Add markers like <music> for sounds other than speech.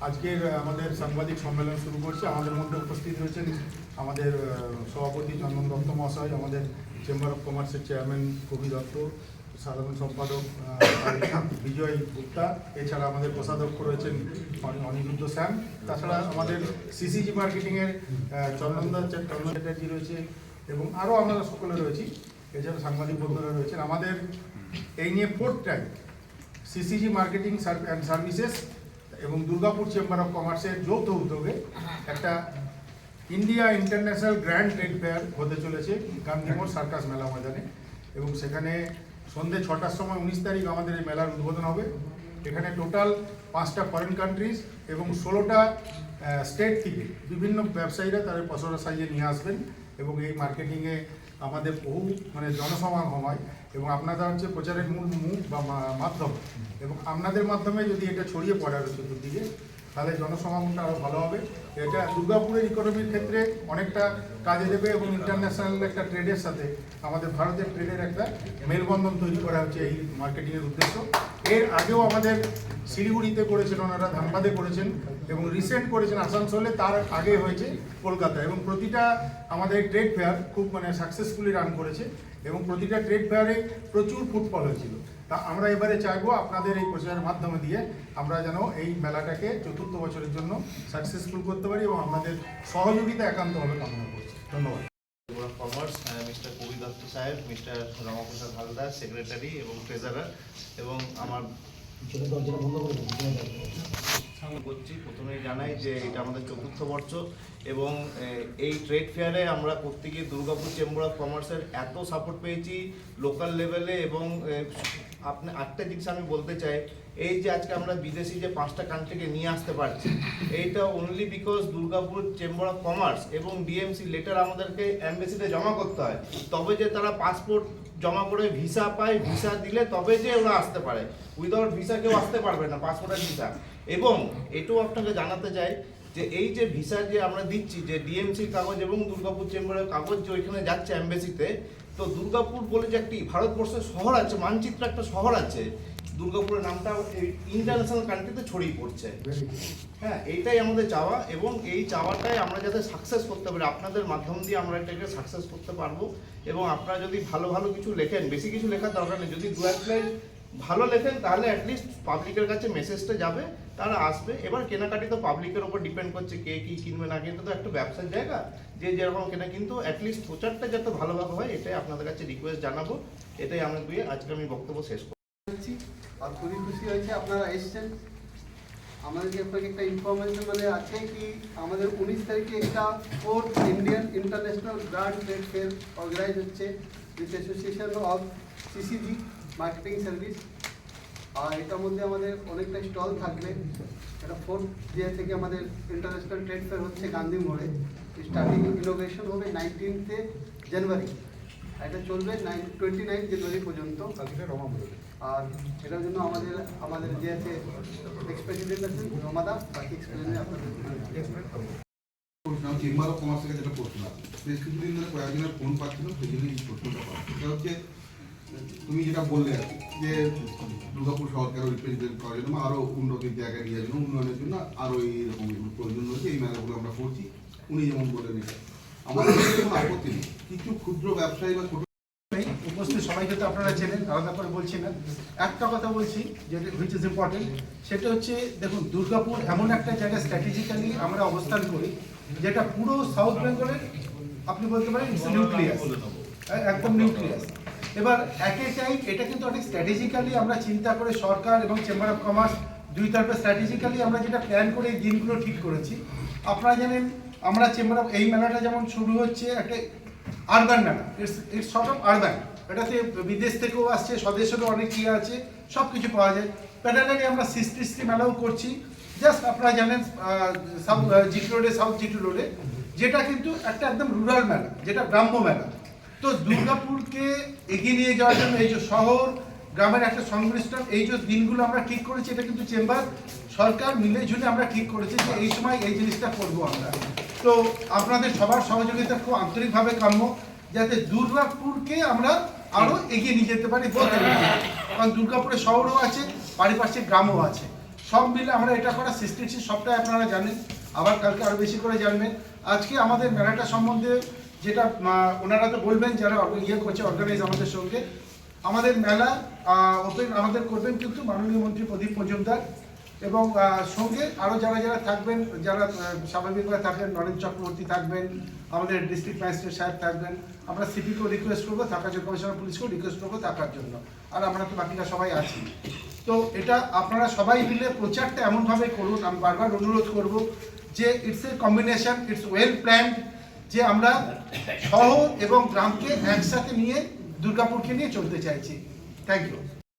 আজকের আমাদের সাংবাদিক সম্মেলন শুরু করছি। আমাদের মধ্যে উপস্থিত রয়েছেন আমাদের সভাপতি চন্দন দত্ত মহাশয়, আমাদের চেম্বার অফ কমার্সের চেয়ারম্যান কবি দত্ত, সাধারণ সম্পাদক <coughs> বিজয় গুপ্তা, এছাড়া আমাদের কোষাধ্যক্ষ রয়েছেন অনি- অনিরুদ্ধ শ্যাম তাছাড়া আমাদের সিসিজি মার্কেটিংয়ের চন্দনদা চন্দন চ্যাটার্জি রয়েছে এবং আরও আমরা সকলে রয়েছি। এছাড়া সাংবাদিক বন্ধুরা রয়েছেন। আমাদের এই নিয়ে fourth time CCG marketing and services এবং দুর্গাপুর চেম্বার অফ কমার্সের যৌথ উদ্যোগে একটা India international grand trade fair হতে চলেছে গান্ধীমোড় সার্কাস মেলা ময়দানে এবং সেখানে সন্ধে ছটার সময় উনিশ তারিখ আমাদের এই মেলার উদ্বোধন হবে। এখানে টোটাল পাঁচটা ফরেন কান্ট্রিজ এবং ষোলোটা স্টেট থেকে বিভিন্ন ব্যবসায়ীরা তাদের পসরা সাজিয়ে নিয়ে আসবেন এবং এই মার্কেটিংয়ে আমাদের বহু মানে জনসমাগম হয় এবং আপনারা হচ্ছে প্রচারের মূল মুখ বা মাধ্যম। এবং আপনাদের মাধ্যমে যদি এটা ছড়িয়ে পড়ে আরও চতুর্দিকে তাহলে জনসমাগমটা আরও ভালো হবে। এটা দুর্গাপুরের ইকোনমির ক্ষেত্রে অনেকটা কাজে দেবে এবং ইন্টারন্যাশনাল একটা ট্রেডের সাথে আমাদের ভারতের ট্রেডের একটা মেলবন্ধন তৈরি করা হচ্ছে এই মার্কেটিংয়ের উদ্দেশ্য। এর আগেও আমাদের শিলিগুড়িতে করেছেন, ওনারা ধানবাদে করেছেন এবং রিসেন্ট করেছেন আসানসোলে, তার আগে হয়েছে কলকাতা এবং প্রতিটা আমাদের ট্রেড ফেয়ার খুব মানে সাকসেসফুলি রান করেছে। এবং প্রতিটা ট্রেড ফেয়ারে প্রচুর ফুটফল হয়েছিল। তা আমরা এবারে চাইব আপনাদের এই প্রচারের মাধ্যমে দিয়ে আমরা যেন এই মেলাটাকে চতুর্থ বছরের জন্য সাকসেসফুল করতে পারি এবং আপনাদের সহযোগিতা একান্তভাবে কামনা করছি। ধন্যবাদ। কমার্স মিস্টার কবি দত্ত সাহেব মিস্টার রমাপ্রসাদ হালদার সেক্রেটারি এবং ট্রেজারার এবং আমার করছি। প্রথমেই জানাই যে এটা আমাদের চতুর্থ বর্ষ এবং এই ট্রেড ফেয়ারে আমরা করতে গিয়ে দুর্গাপুর চেম্বার অফ কমার্সের এত সাপোর্ট পেয়েছি লোকাল লেভেলে এবং আপনি আটটা জিনিস আমি বলতে চাই, এই যে আজকে আমরা বিদেশি যে পাঁচটা কান্ট্রিকে নিয়ে আসতে পারছি, এইটা only because Durgapur chamber of commerce এবং ডিএমসি লেটার আমাদেরকে অ্যাম্বাসিতে জমা করতে হয়। তবে যে তারা পাসপোর্ট জমা করে ভিসা পায় ভিসা দিলে তবে যে ওরা আসতে পারে। উইদাউট ভিসা কেউ আসতে পারবে না পাসপোর্টের ভিসা এবং এটাও আপনাকে জানাতে চাই যে এই যে ভিসা যে আমরা দিচ্ছি যে ডিএমসির কাগজ এবং দুর্গাপুর চেম্বারের কাগজ যে ওইখানে যাচ্ছে অ্যাম্বাসিতে তো দুর্গাপুর বলে যে একটি ভারতবর্ষের শহর আছে মানচিত্র একটা শহর আছে দুর্গাপুরের নামটা ইন্টারন্যাশনাল কান্ট্রিতে ছড়িয়ে পড়ছে। হ্যাঁ এইটাই আমাদের চাওয়া এবং এই চাওয়াটাই আমরা যাতে সাকসেস করতে পারি আপনাদের মাধ্যম দিয়ে আমরা এটাকে সাকসেস করতে পারব এবং আপনারা যদি ভালো ভালো কিছু লেখেন বেশি কিছু লেখার দরকার নেই যদি দু এক ভালো লেখেন, তাহলে অ্যাটলিস্ট পাবলিকের কাছে মেসেজটা যাবে, তারা আসবে। এবার কেনাকাটি তো পাবলিকের উপর ডিপেন্ড করছে কে কি কিনবে না কিনবে, তো একটা ব্যবসার জায়গা। যে যেরকম কেনা, কিন্তু অ্যাটলিস্ট প্রচারটা যাতে ভালোভাবে হয়, এটাই আপনাদের কাছে রিকোয়েস্ট জানাব। এটাই আমরা দিয়ে আজকে আমি বক্তব্য শেষ করব হচ্ছি আর খুবই খুশি হয়েছে আপনারা এসেছেন। আমাদেরকে আপনাকে একটা ইনফরমেশন মানে আছে কি, আমাদের উনিশ তারিখে একটা fourth Indian international grand trade fair organise হচ্ছে with association of CCG marketing service আর এটার মধ্যে আমাদের অনেকটা স্টল থাকবে এটা ফোর্থ ডে থেকে আমাদের ইন্টারন্যাশনাল ট্রেড ফেয়ার হচ্ছে গান্ধী মোড়ে। স্টার্টিং ইনোভেশন হবে নাইনটিনথে জানুয়ারি এটা চলবে নাইন টোয়েন্টি নাইন জানুয়ারি পর্যন্ত আর এটার জন্য আমাদের আমাদের যে আছে এক্স প্রেসিডেন্ট আছেন রমাদা বাকি এক্সপ্লেনে আপনাদের প্রশ্ন চেম্বার অফ কমার্স থেকে যেটা প্রশ্ন আছে বেশ কিছুদিন ধরে কয়েকজনের ফোন পাচ্ছিল সেই জন্য এই প্রশ্নটা পাওয়া। হচ্ছে তুমি যেটা বললে আর যে দুর্গাপুর শহরকে আরও রিপ্রেজেন্ট করার জন্য আরও উন্নতির জায়গায় নিয়ে জন্য উন্নয়নের জন্য আরও এইরকম প্রয়োজন রয়েছে, এই মেলাগুলো আমরা করছি। উনি যেমন বললেন এটা। আমাদের কোনো আপত্তি নেই। কিছু ক্ষুদ্র ব্যবসায়ী বা ছোট উপস্থিত সবাইকে তো আপনারা চেনেন, আলাদা করে বলছি না। একটা কথা বলছি, যেটা হুইচ ইজ ইম্পর্টেন্ট সেটা হচ্ছে, দেখুন, দুর্গাপুর এমন একটা জায়গায় স্ট্র্যাটেজিক্যালি আমরা অবস্থান করি, যেটা পুরো সাউথ বেঙ্গলের আপনি বলতে পারেন নিউক্লিয়াস একদম নিউক্লিয়াস এবার একে টাইম এটা কিন্তু অনেক স্ট্র্যাটেজিক্যালি আমরা চিন্তা করে সরকার এবং চেম্বার অফ কমার্স দুই তরফে স্ট্র্যাটেজিক্যালি আমরা যেটা প্ল্যান করে এই দিনগুলো ঠিক করেছি। আপনারা জানেন, আমরা চেম্বার অফ এই মেলাটা যেমন শুরু হচ্ছে একটা আরবান মেলা। It's it's sort of urban এটাতে বিদেশ থেকেও আসছে, স্বদেশেরও অনেক ইয়ে আছে সব কিছু পাওয়া যায়। প্যারালালি আমরা সৃষ্টি মেলাও করছি। জাস্ট আপনারা জানেন সাউথ জিটি রোডে সাউথ জিটি রোডে যেটা কিন্তু একটা একদম রুরাল মেলা, যেটা গ্রাম্য মেলা। তো দুর্গাপুরকে এগিয়ে নিয়ে যাওয়ার জন্য এই যে শহর, গ্রামের একটা সংমিশ্রণ, এই যে দিনগুলো আমরা ঠিক করেছি, এটা কিন্তু চেম্বার, সরকার মিলে ঝুলে আমরা ঠিক করেছি যে এই সময় এই জিনিসটা করব আমরা। তো আপনাদের সবার সহযোগিতা খুব আন্তরিকভাবে কাম্য, যাতে দুর্গাপুরকে আমরা আরও এগিয়ে নিয়ে যেতে পারি বলতে পারি। কারণ দুর্গাপুরে শহরও আছে, পারিপার্শ্বিক গ্রামও আছে। সব মিলে আমরা এটা করা সিস্টেছি সবটাই আপনারা জানেন, আবার কালকে আরও বেশি করে জানবেন। আজকে আমাদের মেলাটা সম্বন্ধে যেটা ওনারা তো বলবেন যারা ইয়ে করছে অর্গানাইজ আমাদের সঙ্গে। আমাদের মেলা ওপেন আমাদের করবেন কিন্তু মাননীয় মন্ত্রী প্রদীপ মজুমদার এবং সঙ্গে আরও যারা যারা থাকবেন, যারা স্বাভাবিকভাবে থাকবেন, নরেন চক্রবর্তী থাকবেন, আমাদের ডিস্ট্রিক্ট ম্যাজিস্ট্রেট সাহেব থাকবেন, আমরা সিপিকেও রিকোয়েস্ট করব থাকার জন্য কমিশনার পুলিশকেও রিকোয়েস্ট করব থাকার জন্য। আর আমরা তো বাকিরা সবাই আছি। তো এটা আপনারা সবাই মিলে প্রচারটা এমনভাবে করুন, আমি বারবার অনুরোধ করব যে it's a combination it's well planned যে আমরা শহর এবং গ্রামকে একসাথে নিয়ে দুর্গাপুরকে নিয়ে চলতে চাইছি। Thank you